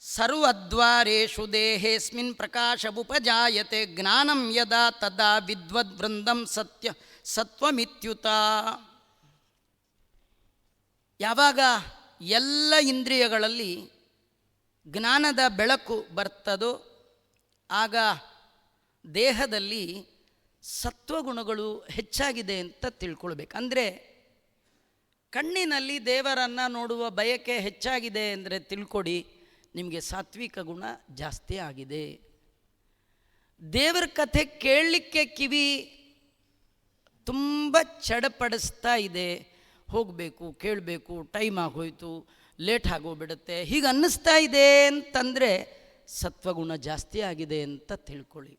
ಸರ್ವದ್ವಾರೇಷು ದೇಹೇಸ್ಮಿನ್ ಪ್ರಕಾಶವುಪಜಾಯತೆ, ಜ್ಞಾನಂ ಯದಾ ತದಾ ವಿದ್ವದ್ವೃಂದಂ ಸತ್ಯ, ಸತ್ವಮಿತ್ಯುತ. ಯಾವಾಗ ಎಲ್ಲ ಇಂದ್ರಿಯಗಳಲ್ಲಿ ಜ್ಞಾನದ ಬೆಳಕು ಬರ್ತದೋ, ಆಗ ದೇಹದಲ್ಲಿ ಸತ್ವಗುಣಗಳು ಹೆಚ್ಚಾಗಿದೆ ಅಂತ ತಿಳ್ಕೊಳ್ಬೇಕು. ಅಂದರೆ ಕಣ್ಣಿನಲ್ಲಿ ದೇವರನ್ನು ನೋಡುವ ಬಯಕೆ ಹೆಚ್ಚಾಗಿದೆ ಅಂದರೆ ತಿಳ್ಕೊಡಿ. ನಿಮಗೆ ಸಾತ್ವಿಕ ಗುಣ ಜಾಸ್ತಿ ಆಗಿದೆ. ದೇವರ ಕಥೆ ಕೇಳಲಿಕ್ಕೆ ಕಿವಿ ತುಂಬ ಚಡಪಡಿಸ್ತಾ ಇದೆ. ಹೋಗಬೇಕು, ಕೇಳಬೇಕು ಟೈಮ್ ಆಗೋಯ್ತು ಲೇಟ್ ಆಗೋಗ್ಬಿಡುತ್ತೆ. ಹೀಗೆ ಅನ್ನಿಸ್ತಾ ಇದೆ ಅಂತಂದರೆ ಸತ್ವಗುಣ ಜಾಸ್ತಿ ಆಗಿದೆ ಅಂತ ತಿಳ್ಕೊಳ್ಳಿ.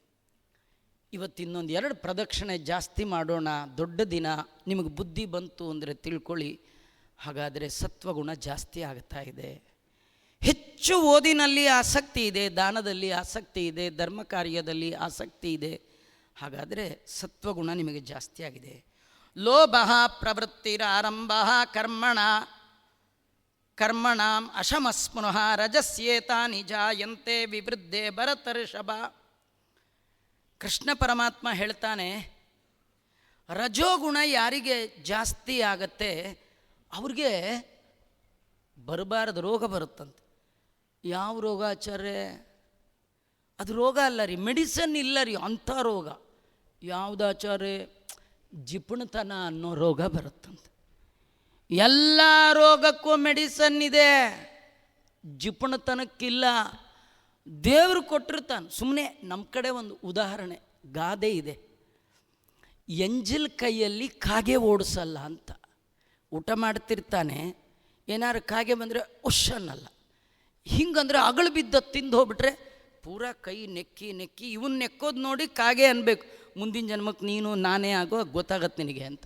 ಇವತ್ತು ಇನ್ನೊಂದು ಎರಡು ಪ್ರದಕ್ಷಿಣೆ ಜಾಸ್ತಿ ಮಾಡೋಣ. ದೊಡ್ಡ ದಿನ, ನಿಮಗೆ ಬುದ್ಧಿ ಬಂತು ಅಂದರೆ ತಿಳ್ಕೊಳ್ಳಿ. ಹಾಗಾದರೆ ಸತ್ವಗುಣ ಜಾಸ್ತಿ ಆಗ್ತಾ ಇದೆ. ಹೆಚ್ಚು ಓದಿನಲ್ಲಿ ಆಸಕ್ತಿ ಇದೆ, ದಾನದಲ್ಲಿ ಆಸಕ್ತಿ ಇದೆ, ಧರ್ಮ ಕಾರ್ಯದಲ್ಲಿ ಆಸಕ್ತಿ ಇದೆ. ಹಾಗಾದರೆ ಸತ್ವಗುಣ ನಿಮಗೆ ಜಾಸ್ತಿ ಆಗಿದೆ. ಲೋಭ ಪ್ರವೃತ್ತಿರಾರಂಭ ಕರ್ಮಣ, ಕರ್ಮಣಾಂ ಅಶಮಸ್ಮೃಹ ರಜಸ್ಯೇತಾನಿ ನಿಜಾಯಂತೆ ವಿವೃದ್ಧೆ ಭರತರ್ಷಭ. ಕೃಷ್ಣ ಪರಮಾತ್ಮ ಹೇಳ್ತಾನೆ, ರಜೋಗುಣ ಯಾರಿಗೆ ಜಾಸ್ತಿ ಆಗತ್ತೆ, ಅವ್ರಿಗೆ ಬರಬಾರದು ರೋಗ ಬರುತ್ತಂತೆ. ಯಾವ ರೋಗ ಆಚಾರ್ಯ ಅದು ರೋಗ ಅಲ್ಲ ರೀ, ಮೆಡಿಸನ್ ಇಲ್ಲ ರೀ, ಅಂಥ ರೋಗ. ಯಾವುದು ಆಚಾರ್ಯ ಜಿಪುಣತನ ಅನ್ನೋ ರೋಗ ಬರುತ್ತಂತೆ. ಎಲ್ಲ ರೋಗಕ್ಕೂ ಮೆಡಿಸನ್ ಇದೆ. ಜಿಪುಣತನಕ್ಕಿಲ್ಲ. ದೇವರು ಕೊಟ್ಟಿರ್ತಾನೆ. ಸುಮ್ಮನೆ ನಮ್ಮ ಕಡೆ ಒಂದು ಉದಾಹರಣೆ, ಗಾದೆ ಇದೆ. ಎಂಜಲ್ ಕೈಯಲ್ಲಿ ಕಾಗೆ ಓಡಿಸಲ್ಲ ಅಂತ. ಊಟ ಮಾಡ್ತಿರ್ತಾನೆ, ಏನಾರು ಕಾಗೆ ಬಂದರೆ ಅನ್ನಲ್ಲ. ಹಿಂಗಂದ್ರೆ ಅಗಳು ಬಿದ್ದ ತಿಂದು ಹೋಗ್ಬಿಟ್ರೆ ಪೂರ ಕೈ ನೆಕ್ಕಿ ನೆಕ್ಕಿ ಇವನ್ ನೆಕ್ಕೋದು ನೋಡಿ ಕಾಗೆ ಅನ್ಬೇಕು. ಮುಂದಿನ ಜನ್ಮಕ್ಕೆ ನೀನು ನಾನೇ ಆಗೋ ಗೊತ್ತಾಗತ್ತೆ ನಿನಗೆ ಅಂತ.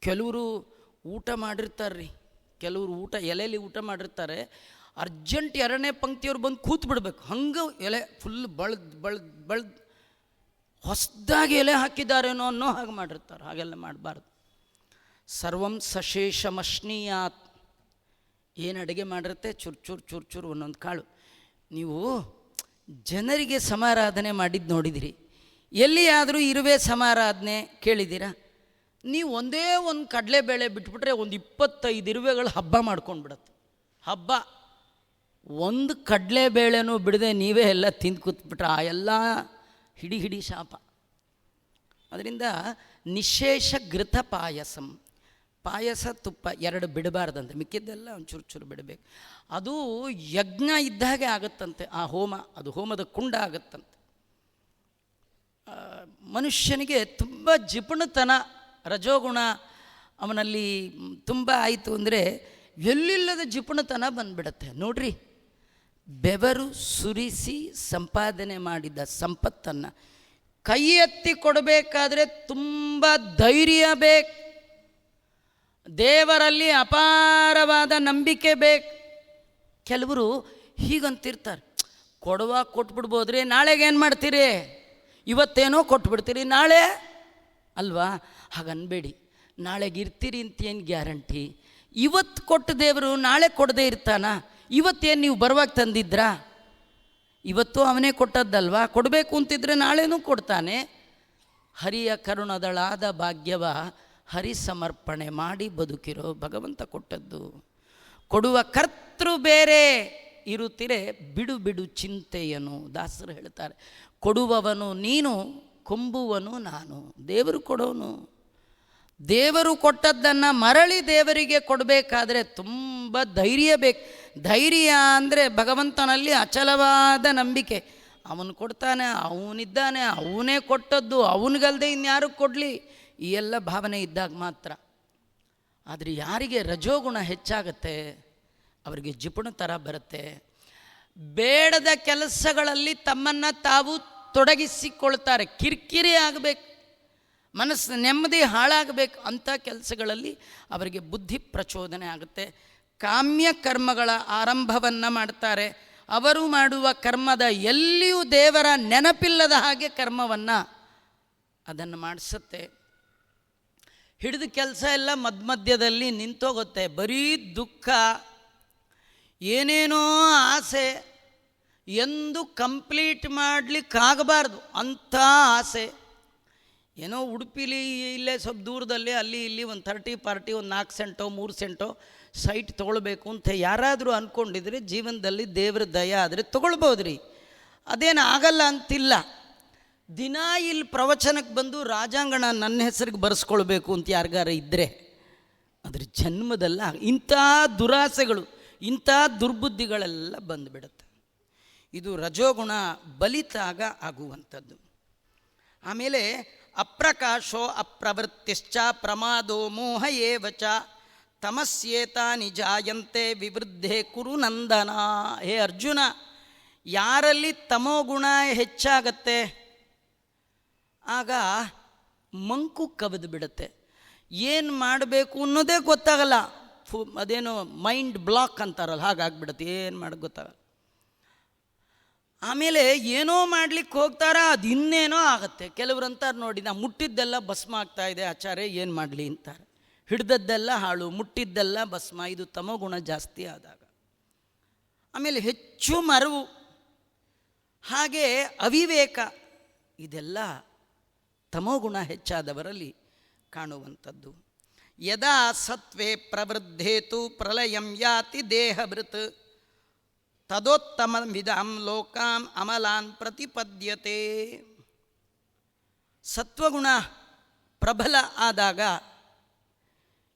ಕೆಲವರು ಊಟ ಮಾಡಿರ್ತಾರೆ ಕೆಲವರು ಊಟ ಎಲೆಯಲ್ಲಿ ಊಟ ಮಾಡಿರ್ತಾರೆ. ಅರ್ಜೆಂಟ್ ಎರಡನೇ ಪಂಕ್ತಿಯವ್ರು ಬಂದು ಕೂತ್ ಬಿಡ್ಬೇಕು ಹಂಗೆ ಎಲೆ ಫುಲ್ ಬಳ್ದ್ ಬಳ್ದ್ ಬಳ್ದ್ ಹೊಸದಾಗಿ ಎಲೆ ಹಾಕಿದ್ದಾರೇನೋ ಅನ್ನೋ ಹಾಗೆ ಮಾಡಿರ್ತಾರೆ. ಹಾಗೆಲ್ಲ ಮಾಡಬಾರ್ದು. ಸರ್ವಂ ಸಶೇಷಮಶ್ನೀಯಾತ್. ಏನು ಅಡುಗೆ ಮಾಡಿರುತ್ತೆ? ಚೂರು ಚೂರು ಚೂರು ಚೂರು ಒಂದೊಂದು ಕಾಳು. ನೀವು ಜನರಿಗೆ ಸಮಾರಾಧನೆ ಮಾಡಿದ್ದು ನೋಡಿದಿರಿ. ಎಲ್ಲಿಯಾದರೂ ಇರುವೆ ಸಮಾರಾಧನೆ ಕೇಳಿದ್ದೀರಾ? ನೀವು ಒಂದೇ ಒಂದು ಕಡಲೆಬೇಳೆ ಬಿಟ್ಬಿಟ್ರೆ ಒಂದು ಇಪ್ಪತ್ತೈದು ಇರುವೆಗಳು ಹಬ್ಬ ಮಾಡ್ಕೊಂಡು ಬಿಡತ್ತೆ ಹಬ್ಬ. ಒಂದು ಕಡಲೆಬೇಳೆನೂ ಬಿಡದೆ ನೀವೇ ಎಲ್ಲ ತಿಂದು ಕೂತ್ಬಿಟ್ರೆ ಆ ಎಲ್ಲ ಹಿಡಿ ಹಿಡಿ ಶಾಪ. ಅದರಿಂದ ನಿಶೇಷ ಘೃತ ಪಾಯಸಂ. ಪಾಯಸ ತುಪ್ಪ ಎರಡು ಬಿಡಬಾರ್ದಂತೆ, ಮಿಕ್ಕಿದ್ದೆಲ್ಲ ಒಂಚೂರು ಚೂರು ಬಿಡಬೇಕು. ಅದು ಯಜ್ಞ ಇದ್ದಾಗೆ ಆಗುತ್ತಂತೆ, ಆ ಹೋಮ, ಅದು ಹೋಮದ ಕುಂಡ ಆಗುತ್ತಂತೆ. ಮನುಷ್ಯನಿಗೆ ತುಂಬ ಜಿಪುಣತನ, ರಜೋಗುಣ, ಅವನಲ್ಲಿ ತುಂಬ ಆಯಿತು ಅಂದರೆ ಎಲ್ಲಿಲ್ಲದ ಜಿಪುಣತನ ಬಂದ್ಬಿಡತ್ತೆ. ನೋಡ್ರಿ, ಬೆವರು ಸುರಿಸಿ ಸಂಪಾದನೆ ಮಾಡಿದ ಸಂಪತ್ತನ್ನು ಕೈ ಎತ್ತಿ ಕೊಡಬೇಕಾದ್ರೆ ತುಂಬ ಧೈರ್ಯ ಬೇಕು. ದೇವರಲ್ಲಿ ಅಪಾರವಾದ ನಂಬಿಕೆ ಬೇಕು. ಕೆಲವರು ಹೀಗಂತಿರ್ತಾರೆ. ಕೊಡುವ ಕೊಟ್ಬಿಡ್ಬೋದ್ರಿ ನಾಳೆಗೇನು ಮಾಡ್ತೀರಿ? ಇವತ್ತೇನೋ ಕೊಟ್ಬಿಡ್ತೀರಿ, ನಾಳೆ? ಅಲ್ವಾ? ಹಾಗನ್ಬೇಡಿ. ನಾಳೆಗೆ ಇರ್ತೀರಿ ಅಂತ ಏನು ಗ್ಯಾರಂಟಿ? ಇವತ್ತು ಕೊಟ್ಟ ದೇವರು ನಾಳೆ ಕೊಡದೇ ಇರ್ತಾನ? ಇವತ್ತೇನು ನೀವು ಬರುವಾಗ ತಂದಿದ್ರಾ? ಇವತ್ತು ಅವನೇ ಕೊಟ್ಟದ್ದಲ್ವಾ? ಕೊಡಬೇಕು ಅಂತಿದ್ರೆ ನಾಳೆನೂ ಕೊಡ್ತಾನೆ. ಹರಿಯ ಕರುಣದಳಾದ ಭಾಗ್ಯವ ಹರಿ ಸಮರ್ಪಣೆ ಮಾಡಿ ಬದುಕಿರೋ ಭಗವಂತ ಕೊಟ್ಟದ್ದು. ಕೊಡುವ ಕರ್ತೃ ಬೇರೆ, ಇರುತ್ತಿರೆ ಬಿಡು ಬಿಡು ಚಿಂತೆಯನು ದಾಸರು ಹೇಳ್ತಾರೆ ಕೊಡುವವನು ನೀನು, ಕೊಂಬುವನು ನಾನು, ದೇವರು ಕೊಡೋನು. ದೇವರು ಕೊಟ್ಟದ್ದನ್ನು ಮರಳಿ ದೇವರಿಗೆ ಕೊಡಬೇಕಾದ್ರೆ ತುಂಬ ಧೈರ್ಯ ಬೇಕು. ಧೈರ್ಯ ಅಂದರೆ ಭಗವಂತನಲ್ಲಿ ಅಚಲವಾದ ನಂಬಿಕೆ. ಅವನು ಕೊಡ್ತಾನೆ, ಅವನಿದ್ದಾನೆ, ಅವನೇ ಕೊಟ್ಟದ್ದು, ಅವನಿಗಲ್ದೆ ಇನ್ಯಾರು ಕೊಡಲಿ? ಈ ಎಲ್ಲ ಭಾವನೆ ಇದ್ದಾಗ ಮಾತ್ರ. ಆದರೆ ಯಾರಿಗೆ ರಜೋಗುಣ ಹೆಚ್ಚಾಗತ್ತೆ, ಅವರಿಗೆ ಜಿಪುಣ ಥರ ಬರುತ್ತೆ. ಬೇಡದ ಕೆಲಸಗಳಲ್ಲಿ ತಮ್ಮನ್ನು ತಾವು ತೊಡಗಿಸಿಕೊಳ್ತಾರೆ. ಕಿರಿಕಿರಿ ಆಗಬೇಕು, ಮನಸ್ಸು ನೆಮ್ಮದಿ ಹಾಳಾಗಬೇಕು ಅಂಥ ಕೆಲಸಗಳಲ್ಲಿ ಅವರಿಗೆ ಬುದ್ಧಿ ಪ್ರಚೋದನೆ ಆಗುತ್ತೆ. ಕಾಮ್ಯ ಕರ್ಮಗಳ ಆರಂಭವನ್ನು ಮಾಡ್ತಾರೆ. ಅವರು ಮಾಡುವ ಕರ್ಮದ ಎಲ್ಲಿಯೂ ದೇವರ ನೆನಪಿಲ್ಲದ ಹಾಗೆ ಕರ್ಮವನ್ನು ಅದನ್ನು ಮಾಡಿಸುತ್ತೆ. ಹಿಡಿದ ಕೆಲಸ ಎಲ್ಲ ಮಧ್ಯ ಮಧ್ಯದಲ್ಲಿ ನಿಂತೋಗುತ್ತೆ. ಬರೀ ದುಃಖ, ಏನೇನೋ ಆಸೆ, ಎಂದು ಕಂಪ್ಲೀಟ್ ಮಾಡಲಿಕ್ಕಾಗಬಾರ್ದು. ಅಂಥ ಆಸೆ. ಏನೋ ಉಡುಪಿಲಿ ಇಲ್ಲೇ ಸ್ವಲ್ಪ ದೂರದಲ್ಲಿ, ಅಲ್ಲಿ ಇಲ್ಲಿ ಒಂದು ಥರ್ಟಿ ಪಾರ್ಟಿ, ಒಂದು ನಾಲ್ಕು ಸೆಂಟೋ, ಮೂರು ಸೆಂಟೋ ಸೈಟ್ ತೊಗೊಳ್ಬೇಕು ಅಂತ ಯಾರಾದರೂ ಅಂದ್ಕೊಂಡಿದ್ರೆ ಜೀವನದಲ್ಲಿ ದೇವ್ರ ದಯ ಆದರೆ ತೊಗೊಳ್ಬೋದ್ರಿ. ಅದೇನು ಆಗಲ್ಲ ಅಂತಿಲ್ಲ. ದಿನ ಇಲ್ಲಿ ಪ್ರವಚನಕ್ಕೆ ಬಂದು ರಾಜಾಂಗಣ ನನ್ನ ಹೆಸರಿಗೆ ಬರೆಸ್ಕೊಳ್ಬೇಕು ಅಂತ ಯಾರಿಗಾರ ಇದ್ದರೆ ಅದ್ರ ಜನ್ಮದಲ್ಲ ಇಂಥ ದುರಾಸೆಗಳು, ಇಂಥ ದುರ್ಬುದ್ಧಿಗಳೆಲ್ಲ ಬಂದುಬಿಡುತ್ತೆ. ಇದು ರಜೋಗುಣ ಬಲಿತಾಗ ಆಗುವಂಥದ್ದು. ಆಮೇಲೆ ಅಪ್ರಕಾಶೋ ಅಪ್ರವೃತ್ತಿಶ್ಚ ಪ್ರಮಾದೋ ಮೋಹ ಏವಚ ತಮಸ್ಯೇತಾನಿ ಜಾಯಂತೆ ವಿವೃದ್ಧೆ ಕುರು ನಂದನ. ಹೇ ಅರ್ಜುನ, ಯಾರಲ್ಲಿ ತಮೋಗುಣ ಹೆಚ್ಚಾಗತ್ತೆ? ಆಗ ಮಂಕು ಕವಿದು ಬಿಡುತ್ತೆ. ಏನು ಮಾಡಬೇಕು ಅನ್ನೋದೇ ಗೊತ್ತಾಗಲ್ಲ. ಫು, ಅದೇನು ಮೈಂಡ್ ಬ್ಲಾಕ್ ಅಂತಾರಲ್ಲ ಹಾಗಾಗ್ಬಿಡುತ್ತೆ ಏನು ಮಾಡೋದು ಗೊತ್ತಾಗಲ್ಲ. ಆಮೇಲೆ ಏನೋ ಮಾಡ್ಲಿಕ್ಕೆ ಹೋಗ್ತಾರ, ಅದು ಇನ್ನೇನೋ ಆಗುತ್ತೆ. ಕೆಲವ್ರು ಅಂತಾರೆ ನೋಡಿ, ನಾ ಮುಟ್ಟಿದ್ದೆಲ್ಲ ಭಸ್ಮ ಆಗ್ತಾ ಇದೆ, ಆಚಾರ್ಯ, ಏನು ಮಾಡಲಿ ಅಂತಾರೆ. ಹಿಡ್ದದ್ದೆಲ್ಲ ಹಾಳು, ಮುಟ್ಟಿದ್ದೆಲ್ಲ ಭಸ್ಮ, ಇದು ತಮೋಗುಣ ಜಾಸ್ತಿ ಆದಾಗ. ಆಮೇಲೆ ಹೆಚ್ಚು ಮರವು. ಹಾಗೆ ಅವಿವೇಕ, ಇದೆಲ್ಲ ತಮೋಗುಣ ಹೆಚ್ಚಾದವರಲ್ಲಿ ಕಾಣುವಂಥದ್ದು. ಯದಾ ಸತ್ವೇ ಪ್ರವೃದ್ಧೇತು ಪ್ರಲಯಂ ಯಾತಿ ದೇಹಭೃತ್ ತದೋತ್ತಮ ವಿಧಾಂ ಲೋಕಾಂ ಅಮಲಾನ್ ಪ್ರತಿಪದ್ಯತೆ. ಸತ್ವಗುಣ ಪ್ರಬಲ ಆದಾಗ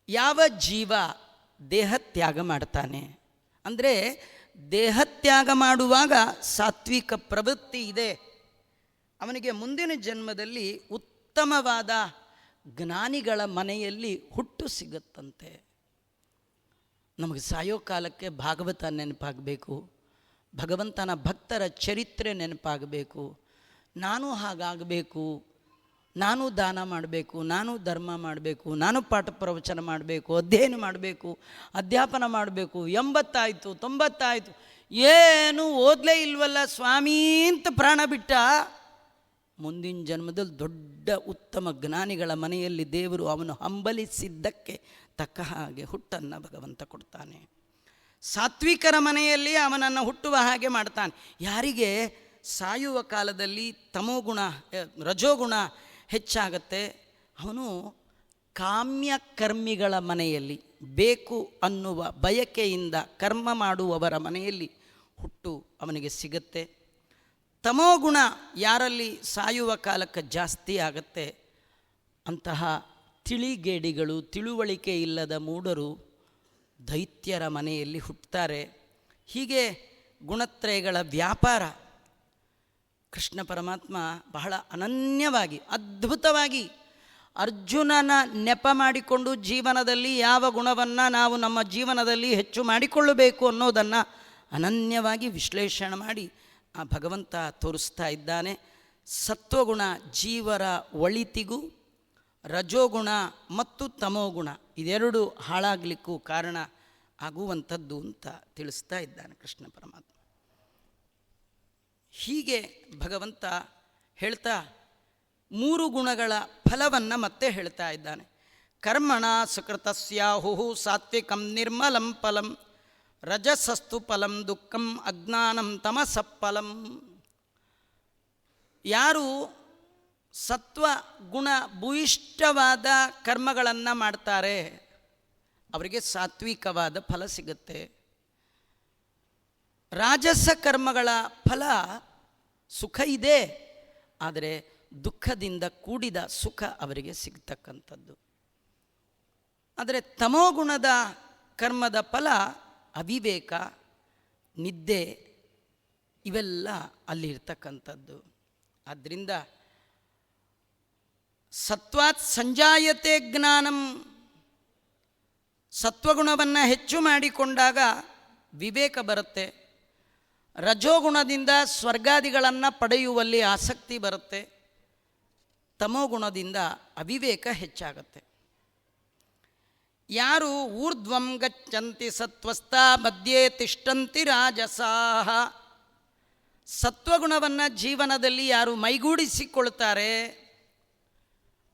ಯಾವ ಜೀವ ದೇಹತ್ಯಾಗ ಮಾಡ್ತಾನೆ? ಅಂದರೆ ದೇಹತ್ಯಾಗ ಮಾಡುವಾಗ ಸಾತ್ವಿಕ ಪ್ರವೃತ್ತಿ ಇದೆ. ಅವನಿಗೆ ಮುಂದಿನ ಜನ್ಮದಲ್ಲಿ ಉತ್ತಮವಾದ ಜ್ಞಾನಿಗಳ ಮನೆಯಲ್ಲಿ ಹುಟ್ಟು ಸಿಗುತ್ತಂತೆ. ನಮಗೆ ಸಾಯೋ ಕಾಲಕ್ಕೆ ಭಾಗವತ ನೆನಪಾಗಬೇಕು, ಭಗವಂತನ ಭಕ್ತರ ಚರಿತ್ರೆ ನೆನಪಾಗಬೇಕು. ನಾನು ಹಾಗಾಗಬೇಕು, ನಾನು ದಾನ ಮಾಡಬೇಕು, ನಾನು ಧರ್ಮ ಮಾಡಬೇಕು, ನಾನು ಪಾಠ ಪ್ರವಚನ ಮಾಡಬೇಕು, ಅಧ್ಯಯನ ಮಾಡಬೇಕು, ಅಧ್ಯಾಪನ ಮಾಡಬೇಕು, ಎಂಬತ್ತಾಯಿತು, ತೊಂಬತ್ತಾಯಿತು, ಏನು ಓದಲೇ ಇಲ್ವಲ್ಲ ಸ್ವಾಮಿ ಅಂತ ಪ್ರಾಣ ಬಿಟ್ಟ ಮುಂದಿನ ಜನ್ಮದಲ್ಲಿ ದೊಡ್ಡ ಉತ್ತಮ ಜ್ಞಾನಿಗಳ ಮನೆಯಲ್ಲಿ ದೇವರು ಅವನು ಹಂಬಲಿಸಿದ್ದಕ್ಕೆ ತಕ್ಕ ಹಾಗೆ ಹುಟ್ಟನ್ನು ಭಗವಂತ ಕೊಡ್ತಾನೆ. ಸಾತ್ವಿಕರ ಮನೆಯಲ್ಲಿ ಅವನನ್ನು ಹುಟ್ಟುವ ಹಾಗೆ ಮಾಡ್ತಾನೆ. ಯಾರಿಗೆ? ಸಾಯುವ ಕಾಲದಲ್ಲಿ ತಮೋಗುಣ ರಜೋಗುಣ ಹೆಚ್ಚಾಗತ್ತೆ. ಅವನು ಕಾಮ್ಯ ಕರ್ಮಿಗಳ ಮನೆಯಲ್ಲಿ, ಬೇಕು ಅನ್ನುವ ಬಯಕೆಯಿಂದ ಕರ್ಮ ಮಾಡುವವರ ಮನೆಯಲ್ಲಿ ಹುಟ್ಟು ಅವನಿಗೆ ಸಿಗತ್ತೆ. ತಮೋಗುಣ ಯಾರಲ್ಲಿ ಸಾಯುವ ಕಾಲಕ್ಕೆ ಜಾಸ್ತಿ ಆಗತ್ತೆ? ಅಂತಹ ತಿಳಿಗೇಡಿಗಳು, ತಿಳುವಳಿಕೆ ಇಲ್ಲದ ಮೂಡರು ದೈತ್ಯರ ಮನೆಯಲ್ಲಿ ಹುಟ್ಟುತ್ತಾರೆ ಹೀಗೆ ಗುಣತ್ರಯಗಳ ವ್ಯಾಪಾರ ಕೃಷ್ಣ ಪರಮಾತ್ಮ ಬಹಳ ಅನನ್ಯವಾಗಿ, ಅದ್ಭುತವಾಗಿ ಅರ್ಜುನನ ನೆಪ ಮಾಡಿಕೊಂಡು ಜೀವನದಲ್ಲಿ ಯಾವ ಗುಣವನ್ನು ನಾವು ನಮ್ಮ ಜೀವನದಲ್ಲಿ ಹೆಚ್ಚು ಮಾಡಿಕೊಳ್ಳಬೇಕು ಅನ್ನೋದನ್ನು ಅನನ್ಯವಾಗಿ ವಿಶ್ಲೇಷಣೆ ಮಾಡಿ ಆ ಭಗವಂತ ತೋರಿಸ್ತಾ ಇದ್ದಾನೆ. ಸತ್ವಗುಣ ಜೀವರ ಒಳಿತಿಗೂ ರಜೋಗುಣ ಮತ್ತು ತಮೋಗುಣ ಇದೆರಡು ಹಾಳಾಗಲಿಕ್ಕೂ ಕಾರಣ ಆಗುವಂಥದ್ದು ಅಂತ ತಿಳಿಸ್ತಾ ಇದ್ದಾನೆ ಕೃಷ್ಣ ಪರಮಾತ್ಮ. ಹೀಗೆ ಭಗವಂತ ಹೇಳ್ತಾ ಮೂರು ಗುಣಗಳ ಫಲವನ್ನು ಮತ್ತೆ ಹೇಳ್ತಾ ಇದ್ದಾನೆ. ಕರ್ಮಣ ಸುಕೃತಸ್ಯಾಹು ಸಾತ್ವಿಕಂ ನಿರ್ಮಲಂ ಫಲಂ ರಜಸಸ್ತು ಫಲಂ ದುಃಖಂ ಅಜ್ಞಾನಂ ತಮಸಫಲಂ ಯಾರು ಸತ್ವ ಗುಣ ಭೂಯಿಷ್ಠವಾದ ಕರ್ಮಗಳನ್ನು ಮಾಡ್ತಾರೆ, ಅವರಿಗೆ ಸಾತ್ವಿಕವಾದ ಫಲ ಸಿಗುತ್ತೆ. ರಾಜಸ ಕರ್ಮಗಳ ಫಲ ಸುಖ ಇದೆ, ಆದರೆ ದುಃಖದಿಂದ ಕೂಡಿದ ಸುಖ ಅವರಿಗೆ ಸಿಗ್ತಕ್ಕಂಥದ್ದು. ಆದರೆ ತಮೋಗುಣದ ಕರ್ಮದ ಫಲ ಅವಿವೇಕ, ನಿದ್ದೆ ಇವೆಲ್ಲ ಅಲ್ಲಿರ್ತಕ್ಕಂಥದ್ದು. ಆದ್ದರಿಂದ ಸತ್ವಾತ್ ಸಂಜಾಯತೆ ಜ್ಞಾನಂ ಸತ್ವಗುಣವನ್ನು ಹೆಚ್ಚು ಮಾಡಿಕೊಂಡಾಗ ವಿವೇಕ ಬರುತ್ತೆ. ರಜೋಗುಣದಿಂದ ಸ್ವರ್ಗಾದಿಗಳನ್ನು ಪಡೆಯುವಲ್ಲಿ ಆಸಕ್ತಿ ಬರುತ್ತೆ. ತಮೋಗುಣದಿಂದ ಅವಿವೇಕ ಹೆಚ್ಚಾಗುತ್ತೆ. ಯಾರು ಊರ್ಧ್ವಂ ಗಚ್ಚಂತಿ ಸತ್ವಸ್ಥ ಮಧ್ಯೆ ತಿಷ್ಟಂತಿ ರಾಜಸಾಹ. ಸತ್ವಗುಣವನ್ನು ಜೀವನದಲ್ಲಿ ಯಾರು ಮೈಗೂಡಿಸಿಕೊಳ್ತಾರೆ?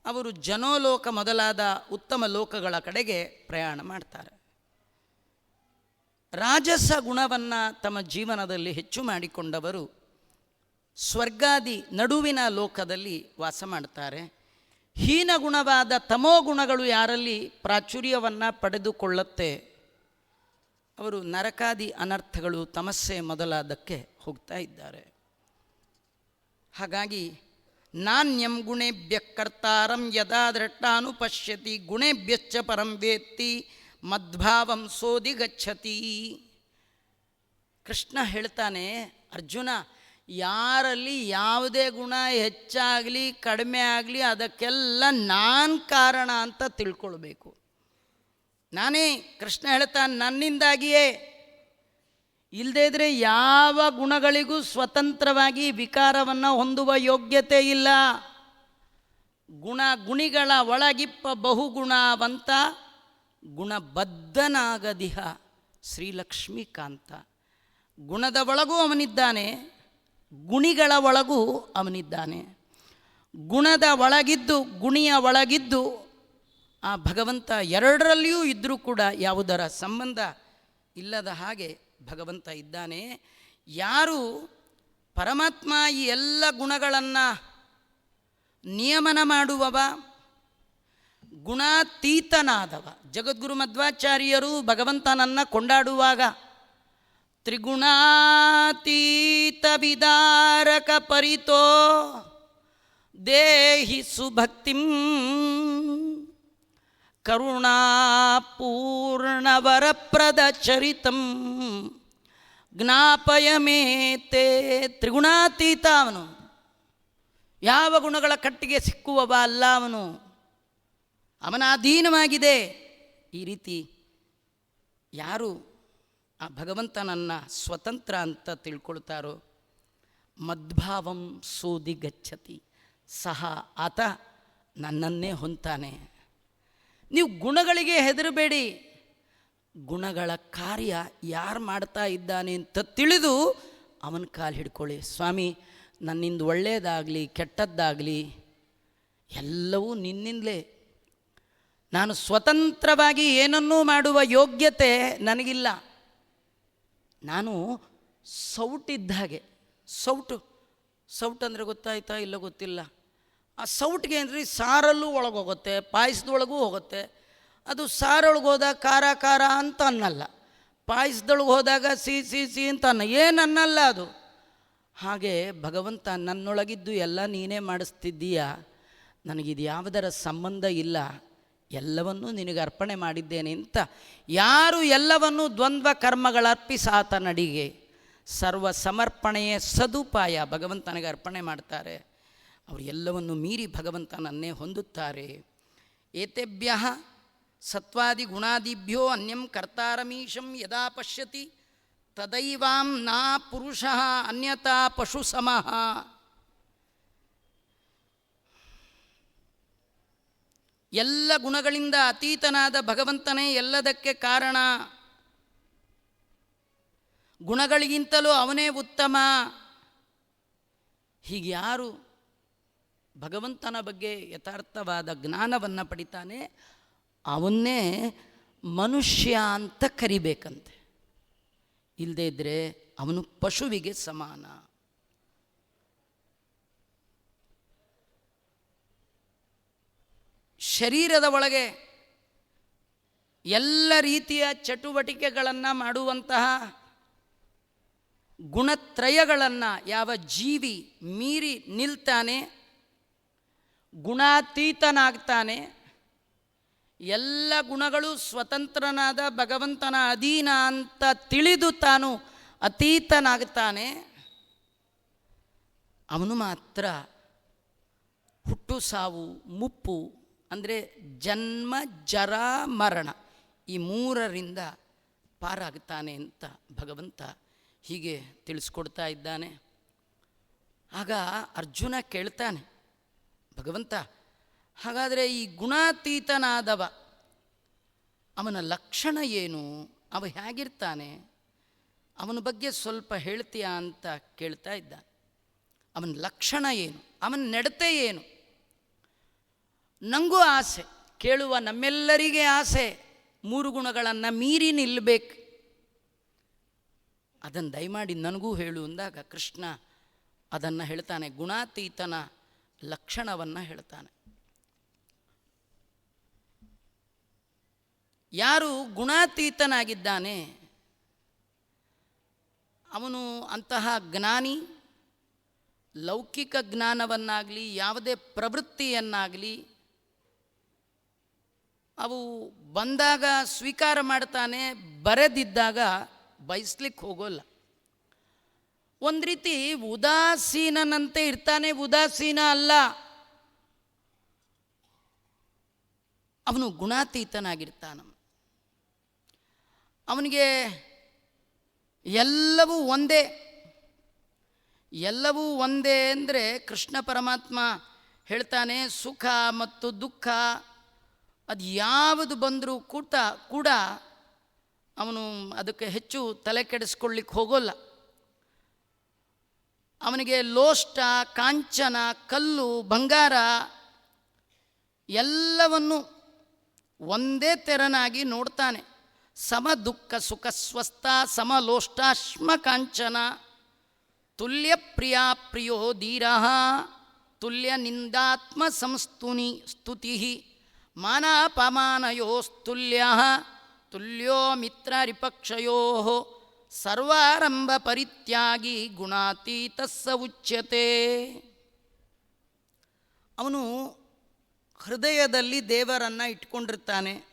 ಅವರು ಜನೋಲೋಕ ಮೊದಲಾದ ಉತ್ತಮ ಲೋಕಗಳ ಕಡೆಗೆ ಪ್ರಯಾಣ ಮಾಡ್ತಾರೆ. ರಾಜಸ ಗುಣವನ್ನು ತಮ್ಮ ಜೀವನದಲ್ಲಿ ಹೆಚ್ಚು ಮಾಡಿಕೊಂಡವರು ಸ್ವರ್ಗಾದಿ ನಡುವಿನ ಲೋಕದಲ್ಲಿ ವಾಸ ಮಾಡ್ತಾರೆ. ಹೀನ ಗುಣವಾದ ತಮೋ ಗುಣಗಳು ಯಾರಲ್ಲಿ ಪ್ರಾಚುರ್ಯವನ್ನು ಪಡೆದುಕೊಳ್ಳುತ್ತೆ? ಅವರು ನರಕಾದಿ ಅನರ್ಥಗಳು ತಮಸ್ಸೆ ಮೊದಲಾದಕ್ಕೆ ಹೋಗ್ತಾ ಇದ್ದಾರೆ. ಹಾಗಾಗಿ ನಾಣ್ಯಂ ಗುಣೇಭ್ಯ ಕರ್ತಾರಂ ಯದಾ ದೃಷ್ಟಾನು ಪಶ್ಯತಿ, ಗುಣೇಭ್ಯಶ್ಚ ಪರಂ ವೇತ್ತಿ, ಮದ್ಭಾವಂ ಸೋದಿ ಗಚ್ಚತಿ ಕೃಷ್ಣ ಹೇಳ್ತಾನೆ, ಅರ್ಜುನ ಯಾರಲ್ಲಿ ಯಾವುದೇ ಗುಣ ಹೆಚ್ಚಾಗಲಿ, ಕಡಿಮೆ ಆಗಲಿ, ಅದಕ್ಕೆಲ್ಲ ನಾನು ಕಾರಣ ಅಂತ ತಿಳ್ಕೊಳ್ಬೇಕು. ನಾನೇ ಕೃಷ್ಣ ಹೇಳ್ತಾ, ನನ್ನಿಂದಾಗಿಯೇ. ಇಲ್ಲದೇ ಇದ್ರೆ ಯಾವ ಗುಣಗಳಿಗೂ ಸ್ವತಂತ್ರವಾಗಿ ವಿಕಾರವನ್ನು ಹೊಂದುವ ಯೋಗ್ಯತೆ ಇಲ್ಲ. ಗುಣ ಗುಣಿಗಳ ಒಳಗಿಪ್ಪ ಬಹುಗುಣವಂತ, ಗುಣಬದ್ಧನಾಗದಿಹ ಶ್ರೀಲಕ್ಷ್ಮೀಕಾಂತ. ಗುಣದ ಒಳಗೂ ಅವನಿದ್ದಾನೆ. ಗುಣಿಗಳ ಒಳಗೂ ಅವನಿದ್ದಾನೆ. ಗುಣದ ಒಳಗಿದ್ದು, ಗುಣಿಯ ಒಳಗಿದ್ದು, ಆ ಭಗವಂತ ಎರಡರಲ್ಲಿಯೂ ಇದ್ದರೂ ಕೂಡ ಯಾವುದರ ಸಂಬಂಧ ಇಲ್ಲದ ಹಾಗೆ ಭಗವಂತ ಇದ್ದಾನೆ. ಯಾರು ಪರಮಾತ್ಮ ಈ ಎಲ್ಲ ಗುಣಗಳನ್ನು ನಿಯಮನ ಮಾಡುವವ, ಗುಣಾತೀತನಾದವ. ಜಗದ್ಗುರು ಮಧ್ವಾಚಾರ್ಯರು ಭಗವಂತನನ್ನು ಕೊಂಡಾಡುವಾಗ ತ್ರಿಗುಣಾತೀತ ವಿದಾರಕ ಪರಿತೋ ದೇಹಿ ಸುಭಕ್ತಿಂ ಕರುಣಾಪೂರ್ಣವರಪ್ರದ ಚರಿತಂ ಜ್ಞಾಪಯ ಮೇತೆ ತ್ರಿಗುಣಾತೀತ ಅವನು. ಯಾವ ಗುಣಗಳ ಕಟ್ಟಿಗೆ ಸಿಕ್ಕುವವ ಅಲ್ಲ ಅವನು. ಅವನ ಅಧೀನವಾಗಿದೆ ಈ ರೀತಿ ಯಾರು ಆ ಭಗವಂತನನ್ನು ಸ್ವತಂತ್ರ ಅಂತ ತಿಳ್ಕೊಳ್ತಾರೋ? ಮದ್ಭಾವಂ ಸೂದಿ ಗಚ್ಚತಿ. ಸಹ ಆತ ನನ್ನನ್ನೇ ಹೊಂತಾನೆ ನೀವು ಗುಣಗಳಿಗೆ ಹೆದರಬೇಡಿ. ಗುಣಗಳ ಕಾರ್ಯ ಯಾರು ಮಾಡ್ತಾ ಇದ್ದಾನೆ ಅಂತ ತಿಳಿದು ಅವನ ಕಾಲು ಹಿಡ್ಕೊಳ್ಳಿ. ಸ್ವಾಮಿ, ನನ್ನಿಂದ ಒಳ್ಳೆಯದಾಗಲಿ ಕೆಟ್ಟದ್ದಾಗಲಿ, ಎಲ್ಲವೂ ನಿನ್ನಿಂದಲೇ. ನಾನು ಸ್ವತಂತ್ರವಾಗಿ ಏನನ್ನೂ ಮಾಡುವ ಯೋಗ್ಯತೆ ನನಗಿಲ್ಲ. ನಾನು ಸೌಟಿದ್ದ ಹಾಗೆ, ಸೌಟು, ಸೌಟ್ ಅಂದರೆ ಗೊತ್ತಾಯ್ತಾ ಇಲ್ಲ ಗೊತ್ತಿಲ್ಲ. ಆ ಸೌಟ್ಗೆ ಅಂದರೆ ಸಾರಲ್ಲೂ ಒಳಗೋಗುತ್ತೆ, ಪಾಯಸದೊಳಗೂ ಹೋಗುತ್ತೆ. ಅದು ಸಾರೊಳಗೆ ಹೋದಾಗ ಖಾರ ಖಾರ ಅಂತ ಅನ್ನಲ್ಲ. ಪಾಯಸದೊಳಗೆ ಹೋದಾಗ ಸಿಹಿ ಸಿಹಿ ಸಿಹಿ ಅಂತ ಅನ್ನ, ಏನು ಅನ್ನಲ್ಲ ಅದು. ಹಾಗೆ ಭಗವಂತ ನನ್ನೊಳಗಿದ್ದು ಎಲ್ಲ ನೀನೇ ಮಾಡಿಸ್ತಿದ್ದೀಯಾ? ನನಗಿದು ಯಾವುದರ ಸಂಬಂಧ ಇಲ್ಲ. ಎಲ್ಲವನ್ನೂ ನಿನಗೆ ಅರ್ಪಣೆ ಮಾಡಿದ್ದೇನೆ ಅಂತ ಯಾರು ಎಲ್ಲವನ್ನೂ ದ್ವಂದ್ವ ಕರ್ಮಗಳರ್ಪಿಸಾತ ನಡಿಗೆ ಸರ್ವ ಸಮರ್ಪಣೆಯ ಸದುಪಾಯ ಭಗವಂತನಿಗೆ ಅರ್ಪಣೆ ಮಾಡ್ತಾರೆ. ಅವರು ಎಲ್ಲವನ್ನು ಮೀರಿ ಭಗವಂತನನ್ನೇ ಹೊಂದುತ್ತಾರೆ. ಏತೆಭ್ಯ ಸತ್ವಾದಿ ಗುಣಾದಿಭ್ಯೋ ಅನ್ಯಂ ಕರ್ತಾರಮೀಶಂ ಯದಾ ಪಶ್ಯತಿ ತದೈವಾಂ ನಾ ಪುರುಷ ಅನ್ಯತಾ ಪಶು ಸಮಃ ಎಲ್ಲ ಗುಣಗಳಿಂದ ಅತೀತನಾದ ಭಗವಂತನೇ ಎಲ್ಲದಕ್ಕೆ ಕಾರಣ. ಗುಣಗಳಿಗಿಂತಲೂ ಅವನೇ ಉತ್ತಮ. ಹೀಗೆ ಯಾರು ಭಗವಂತನ ಬಗ್ಗೆ ಯಥಾರ್ಥವಾದ ಜ್ಞಾನವನ್ನು ಪಡಿತಾನೆ, ಅವನ್ನೇ ಮನುಷ್ಯ ಅಂತ ಕರಿಬೇಕಂತೆ. ಇಲ್ಲದೇ ಇದ್ದರೆ ಅವನು ಪಶುವಿಗೆ ಸಮಾನ. ಶರೀರದ ಒಳಗೆ ಎಲ್ಲ ರೀತಿಯ ಚಟುವಟಿಕೆಗಳನ್ನು ಮಾಡುವಂತಹ ಗುಣತ್ರಯಗಳನ್ನು ಯಾವ ಜೀವಿ ಮೀರಿ ನಿಲ್ತಾನೆ, ಗುಣಾತೀತನಾಗ್ತಾನೆ, ಎಲ್ಲ ಗುಣಗಳು ಸ್ವತಂತ್ರನಾದ ಭಗವಂತನ ಅಧೀನ ಅಂತ ತಿಳಿದು ತಾನು ಅತೀತನಾಗ್ತಾನೆ, ಅವನು ಮಾತ್ರ ಹುಟ್ಟು ಸಾವು, ಮುಪ್ಪು ಅಂದರೆ ಜನ್ಮ, ಜರ, ಮರಣ ಈ ಮೂರರಿಂದ ಪಾರಾಗ್ತಾನೆ ಅಂತ ಭಗವಂತ ಹೀಗೆ ತಿಳಿಸ್ಕೊಡ್ತಾ ಇದ್ದಾನೆ. ಆಗ ಅರ್ಜುನ ಕೇಳ್ತಾನೆ, ಭಗವಂತ, ಹಾಗಾದರೆ ಈ ಗುಣಾತೀತನಾದವ, ಅವನ ಲಕ್ಷಣ ಏನು? ಅವ ಹೇಗಿರ್ತಾನೆ? ಅವನ ಬಗ್ಗೆ ಸ್ವಲ್ಪ ಹೇಳ್ತೀಯಾ? ಅಂತ ಕೇಳ್ತಾ ಇದ್ದ ಅವನ ಲಕ್ಷಣ ಏನು? ಅವನ ನಡತೆ ಏನು? ನನಗೂ ಆಸೆ, ಕೇಳುವ ನಮ್ಮೆಲ್ಲರಿಗೆ ಆಸೆ, ಮೂರು ಗುಣಗಳನ್ನು ಮೀರಿ ನಿಲ್ಲಬೇಕು ಅದನ್ನು ದಯಮಾಡಿ ನನಗೂ ಹೇಳು ಅಂದಾಗ ಕೃಷ್ಣ ಅದನ್ನು ಹೇಳ್ತಾನೆ, ಗುಣಾತೀತನ ಲಕ್ಷಣವನ್ನು ಹೇಳ್ತಾನೆ. ಯಾರು ಗುಣಾತೀತನಾಗಿದ್ದಾನೆ, ಅವನು ಅಂತಹ ಜ್ಞಾನಿ, ಲೌಕಿಕ ಜ್ಞಾನವನ್ನಾಗಲಿ, ಯಾವುದೇ ಪ್ರವೃತ್ತಿಯನ್ನಾಗಲಿ ಅವು ಬಂದಾಗ ಸ್ವೀಕಾರ ಮಾಡ್ತಾನೆ, ಬರೆದಿದ್ದಾಗ ಬಯಸ್ಲಿಕ್ಕೆ ಹೋಗೋಲ್ಲ. ಒಂದು ರೀತಿ ಉದಾಸೀನನಂತೆ ಇರ್ತಾನೆ, ಉದಾಸೀನ ಅಲ್ಲ. ಅವನು ಗುಣಾತೀತನಾಗಿರ್ತಾನ. ಅವನಿಗೆ ಎಲ್ಲವೂ ಒಂದೇ. ಎಲ್ಲವೂ ಒಂದೇ ಅಂದರೆ ಕೃಷ್ಣ ಪರಮಾತ್ಮ ಹೇಳ್ತಾನೆ, ಸುಖ ಮತ್ತು ದುಃಖ. ಅದು ಯಾವುದು ಬಂದರೂ ಕೂಡ ಕೂಡ ಅವನು ಅದಕ್ಕೆ ಹೆಚ್ಚು ತಲೆ ಕೆಡಿಸ್ಕೊಳ್ಳಿಕ್ಕೆ ಹೋಗೋಲ್ಲ. ಅವನಿಗೆ ಲೋಷ್ಟ, ಕಾಂಚನ, ಕಲ್ಲು, ಬಂಗಾರ ಎಲ್ಲವನ್ನು ಒಂದೇ ತೆರನಾಗಿ ನೋಡ್ತಾನೆ. ಸಮ ದುಃಖ, ಸುಖ, ಸ್ವಸ್ಥ, ಸಮ ಲೋಷ್ಟಾಶ್ಮ ಕಾಂಚನ, ತುಲ್ಯ ಪ್ರಿಯ ಪ್ರಿಯೋ ಧೀರ, ತುಲ್ಯ ನಿಂದಾತ್ಮ ಸಂಸ್ತುನಿ ಸ್ತುತಿ. ಮಾನಾಪಮಾನಯೋಸ್ತುಲ್ಯ ತುಲ್ಯೋ ಮಿತ್ರರಿಪಕ್ಷಯೋ ಸರ್ವಾರಂಭ ಪರಿತ್ಯಾಗಿ ಗುಣಾತೀತಸ್ಸ ಉಚ್ಯತೆ. ಅವನು ಹೃದಯದಲ್ಲಿ ದೇವರನ್ನು ಇಟ್ಕೊಂಡಿರ್ತಾನೆ.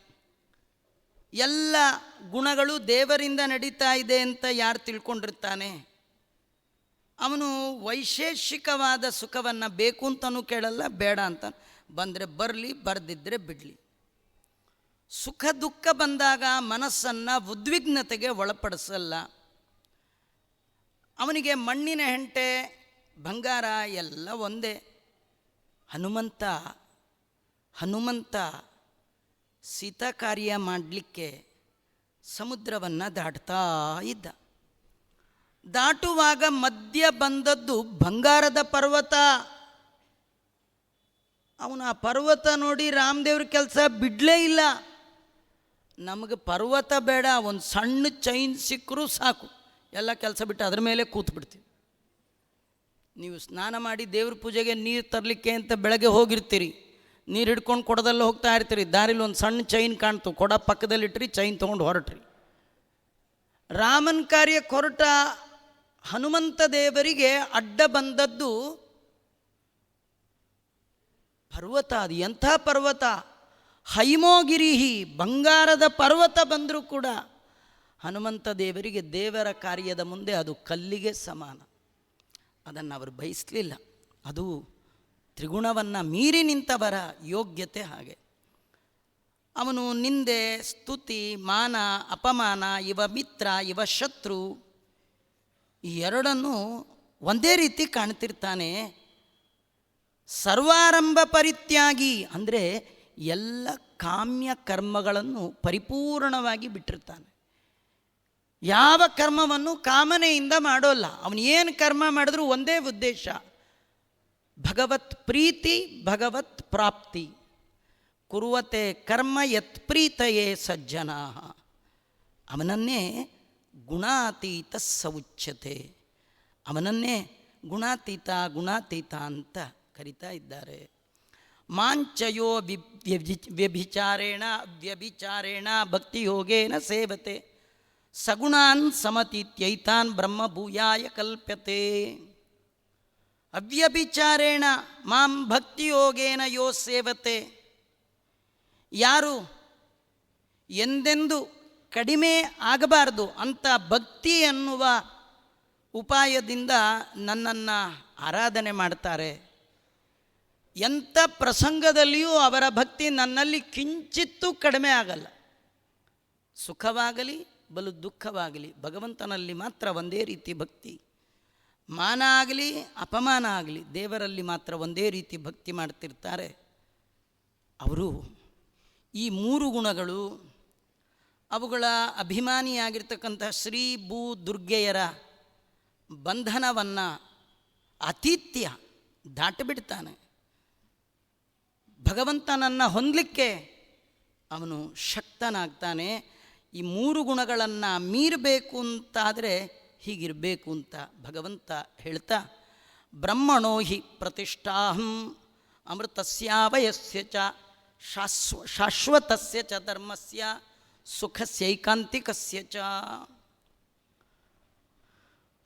ಎಲ್ಲ ಗುಣಗಳು ದೇವರಿಂದ ನಡೀತಾ ಇದೆ ಅಂತ ಯಾರು ತಿಳ್ಕೊಂಡಿರ್ತಾನೆ? ಅವನು ವೈಶೇಷಿಕವಾದ ಸುಖವನ್ನು ಬೇಕು ಅಂತಲೂ ಕೇಳಲ್ಲ, ಬೇಡ ಅಂತ ಬಂದರೆ ಬರಲಿ ಬರೆದಿದ್ದರೆ ಬಿಡಲಿ. ಸುಖ ದುಃಖ ಬಂದಾಗ ಮನಸ್ಸನ್ನು ಉದ್ವಿಗ್ನತೆಗೆ ಒಳಪಡಿಸಲ್ಲ. ಅವನಿಗೆ ಮಣ್ಣಿನ ಹೆಂಟೆ, ಬಂಗಾರ ಎಲ್ಲ ಒಂದೇ. ಹನುಮಂತ ಹನುಮಂತ ಸೀತಾ ಕಾರ್ಯ ಮಾಡಲಿಕ್ಕೆ ಸಮುದ್ರವನ್ನು ದಾಟ್ತಾ ಇದ್ದ. ದಾಟುವಾಗ ಮಧ್ಯ ಬಂದದ್ದು ಬಂಗಾರದ ಪರ್ವತ. ಅವನು ಆ ಪರ್ವತ ನೋಡಿ ರಾಮದೇವ್ರ ಕೆಲಸ ಬಿಡಲೇ ಇಲ್ಲ. ನಮಗೆ ಪರ್ವತ ಬೇಡ, ಒಂದು ಸಣ್ಣ ಚೈನ್ ಸಿಕ್ಕರೂ ಸಾಕು. ಎಲ್ಲ ಕೆಲಸ ಬಿಟ್ಟು ಅದ್ರ ಮೇಲೆ ಕೂತು ಬಿಡ್ತೀವಿ ನೀವು ಸ್ನಾನ ಮಾಡಿ ದೇವ್ರ ಪೂಜೆಗೆ ನೀರು ತರಲಿಕ್ಕೆ ಅಂತ ಬೆಳಗ್ಗೆ ಹೋಗಿರ್ತೀರಿ. ನೀರು ಹಿಡ್ಕೊಂಡು ಕೊಡದಲ್ಲಿ ಹೋಗ್ತಾ ಇರ್ತೀರಿ. ದಾರಿಲಿ ಒಂದು ಸಣ್ಣ ಚೈನ್ ಕಾಣ್ತು. ಕೊಡ ಪಕ್ಕದಲ್ಲಿಟ್ರಿ ಚೈನ್ ತೊಗೊಂಡು ಹೊರಟ್ರಿ. ರಾಮನ್ ಕಾರ್ಯ ಕೊರಟ ಹನುಮಂತ ದೇವರಿಗೆ ಅಡ್ಡ ಬಂದದ್ದು ಪರ್ವತ ಅದು ಎಂಥ ಪರ್ವತ? ಹೈಮೋಗಿರಿಹಿ, ಬಂಗಾರದ ಪರ್ವತ ಬಂದರೂ ಕೂಡ ಹನುಮಂತ ದೇವರಿಗೆ ದೇವರ ಕಾರ್ಯದ ಮುಂದೆ ಅದು ಕಲ್ಲಿಗೆ ಸಮಾನ. ಅದನ್ನು ಅವರು ಬಯಸಲಿಲ್ಲ. ಅದು ತ್ರಿಗುಣವನ್ನು ಮೀರಿ ನಿಂತವರ ಯೋಗ್ಯತೆ ಹಾಗೆ. ಅವನು ನಿಂದೆ, ಸ್ತುತಿ, ಮಾನ, ಅಪಮಾನ, ಇವ ಮಿತ್ರ, ಇವ ಶತ್ರು ಈ ಎರಡನ್ನು ಒಂದೇ ರೀತಿ ಕಾಣ್ತಿರ್ತಾನೆ. ಸರ್ವಾರಂಭ ಪರಿತ್ಯಾಗಿ ಅಂದರೆ ಎಲ್ಲ ಕಾಮ್ಯ ಕರ್ಮಗಳನ್ನು ಪರಿಪೂರ್ಣವಾಗಿ ಬಿಟ್ಟಿರ್ತಾನೆ. ಯಾವ ಕರ್ಮವನ್ನು ಕಾಮನೆಯಿಂದ ಮಾಡೋಲ್ಲ. ಅವನು ಏನು ಕರ್ಮ ಮಾಡಿದ್ರೂ ಒಂದೇ ಉದ್ದೇಶ. ಭಗವತ್ ಪ್ರೀತಿ, ಭಗವತ್ ಪ್ರಾಪ್ತಿ. ಕುರುವತೆ ಕರ್ಮ ಯತ್ ಪ್ರೀತಯೇ ಸಜ್ಜನಾ ಅವನನ್ನೇ ಗುಣಾತೀತ ಸೌಚ್ಯತೆ. ಅವನನ್ನೇ ಗುಣಾತೀತ ಗುಣಾತೀತ ಅಂತ ಕರಿತಾ ಇದ್ದಾರೆ. ಮಾಂಚಯೋ ವ್ಯಭಿಚಾರೇಣ ವ್ಯಭಿ- ವ್ಯಭಿಚಾರೇಣ ಭಕ್ತಿ ಭಕ್ತಿಯೋಗೇನ ಸೇವತೆ. ಸಗುಣಾನ್ ಸಮತೀತ್ಯೈತಾನ್ ಬ್ರಹ್ಮಭೂಯಾಯ ಕಲ್ಪ್ಯತೆ. ಅವ್ಯಭಿಚಾರೇಣ, ಮಾಂ ಭಕ್ತಿಯೋಗೇನ ಯೋ ಸೇವತೆ. ಯಾರು ಎಂದೆಂದು ಕಡಿಮೆ ಆಗಬಾರ್ದು ಅಂತ ಭಕ್ತಿ ಅನ್ನುವ ಉಪಾಯದಿಂದ ನನ್ನನ್ನು ಆರಾಧನೆ ಮಾಡ್ತಾರೆ. ಎಂಥ ಪ್ರಸಂಗದಲ್ಲಿಯೂ ಅವರ ಭಕ್ತಿ ನನ್ನಲ್ಲಿ ಕಿಂಚಿತ್ತೂ ಕಡಿಮೆ ಆಗಲ್ಲ. ಸುಖವಾಗಲಿ, ಬಲು ದುಃಖವಾಗಲಿ, ಭಗವಂತನಲ್ಲಿ ಮಾತ್ರ ಒಂದೇ ರೀತಿ ಭಕ್ತಿ. ಮಾನ ಆಗಲಿ, ಅಪಮಾನ ಆಗಲಿ, ದೇವರಲ್ಲಿ ಮಾತ್ರ ಒಂದೇ ರೀತಿ ಭಕ್ತಿ ಮಾಡ್ತಿರ್ತಾರೆ. ಅವರು ಈ ಮೂರು ಗುಣಗಳು ಅವುಗಳ ಅಭಿಮಾನಿಯಾಗಿರ್ತಕ್ಕಂಥ ಶ್ರೀ ಭೂ ದುರ್ಗೆಯರ ಬಂಧನವನ್ನು ಅತಿಥ್ಯ ದಾಟಿಬಿಡ್ತಾನೆ ಭಗವಂತನನ್ನು ಹೊಂದಲಿಕ್ಕೆ ಅವನು ಶಕ್ತನಾಗ್ತಾನೆ. ಈ ಮೂರು ಗುಣಗಳನ್ನು ಮೀರಬೇಕು ಅಂತಾದರೆ ಹೀಗಿರಬೇಕು ಅಂತ ಭಗವಂತ ಹೇಳ್ತಾ, ಬ್ರಹ್ಮಣೋ ಹಿ ಪ್ರತಿಷ್ಠಾಹಂ ಅಮೃತಸ್ಯಾವಯಸ್ಯ ಚ ಶಾಶ್ವ, ಶಾಶ್ವತಸ್ಯ ಚ ಧರ್ಮಸ್ಯ ಸುಖಸ್ಯೈಕಾಂತಿಕಸ್ಯ ಚ.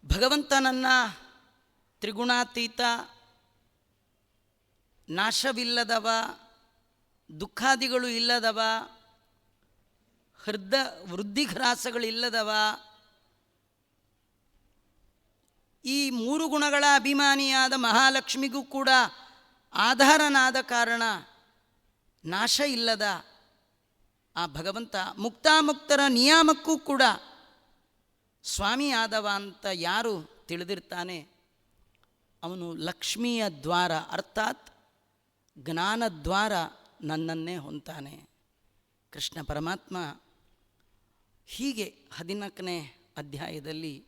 ಭಗವಂತನನ್ನು ತ್ರಿಗುಣಾತೀತ ನಾಶವಿಲ್ಲದವ, ದುಃಖಾದಿಗಳು ಇಲ್ಲದವ, ಹೃದ ವೃದ್ಧಿಗ್ರಾಸಗಳಿಲ್ಲದವ, ಈ ಮೂರು ಗುಣಗಳ ಅಭಿಮಾನಿಯಾದ ಮಹಾಲಕ್ಷ್ಮಿಗೂ ಕೂಡ ಆಧಾರನಾದ ಕಾರಣ ನಾಶ ಇಲ್ಲದ ಆ ಭಗವಂತ ಮುಕ್ತಾಮುಕ್ತರ ನಿಯಾಮಕ್ಕೂ ಕೂಡ ಸ್ವಾಮಿ ಆದವ ಅಂತ ಯಾರು ತಿಳಿದಿರ್ತಾನೆ? ಅವನು ಲಕ್ಷ್ಮಿಯ ದ್ವಾರ, ಅರ್ಥಾತ್ ಜ್ಞಾನದ್ವಾರ ನನ್ನನ್ನೇ ಹೊಂತಾನೆ ಕೃಷ್ಣ ಪರಮಾತ್ಮ ಹೀಗೆ ಹದಿನಾಲ್ಕನೇ ಅಧ್ಯಾಯದಲ್ಲಿ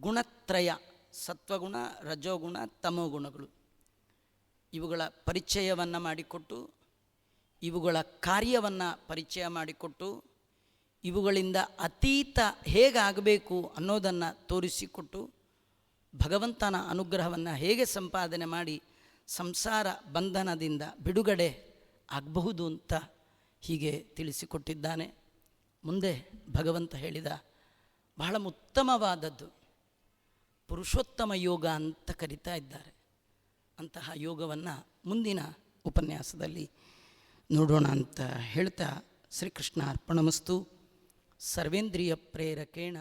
ಗುಣತ್ರಯ, ಸತ್ವಗುಣ, ರಜೋಗುಣ, ತಮೋಗುಣಗಳು. ಇವುಗಳ ಪರಿಚಯವನ್ನು ಮಾಡಿಕೊಟ್ಟು, ಇವುಗಳ ಕಾರ್ಯವನ್ನು ಪರಿಚಯ ಮಾಡಿಕೊಟ್ಟು, ಇವುಗಳಿಂದ ಅತೀತ ಹೇಗಾಗಬೇಕು ಅನ್ನೋದನ್ನು ತೋರಿಸಿಕೊಟ್ಟು, ಭಗವಂತನ ಅನುಗ್ರಹವನ್ನು ಹೇಗೆ ಸಂಪಾದನೆ ಮಾಡಿ ಸಂಸಾರ ಬಂಧನದಿಂದ ಬಿಡುಗಡೆ ಆಗಬಹುದು ಅಂತ ಹೀಗೆ ತಿಳಿಸಿಕೊಟ್ಟಿದ್ದಾನೆ. ಮುಂದೆ ಭಗವಂತ ಹೇಳಿದ ಬಹಳ ಉತ್ತಮವಾದದ್ದು. ಪುರುಷೋತ್ತಮ ಯೋಗ ಅಂತ ಕರಿತಾ ಇದ್ದಾರೆ. ಅಂತಹ ಯೋಗವನ್ನು ಮುಂದಿನ ಉಪನ್ಯಾಸದಲ್ಲಿ ನೋಡೋಣ ಅಂತ ಹೇಳ್ತಾ ಶ್ರೀಕೃಷ್ಣ ಅರ್ಪಣಮಸ್ತು. ಸರ್ವೇಂದ್ರಿಯ ಪ್ರೇರಕೇಣ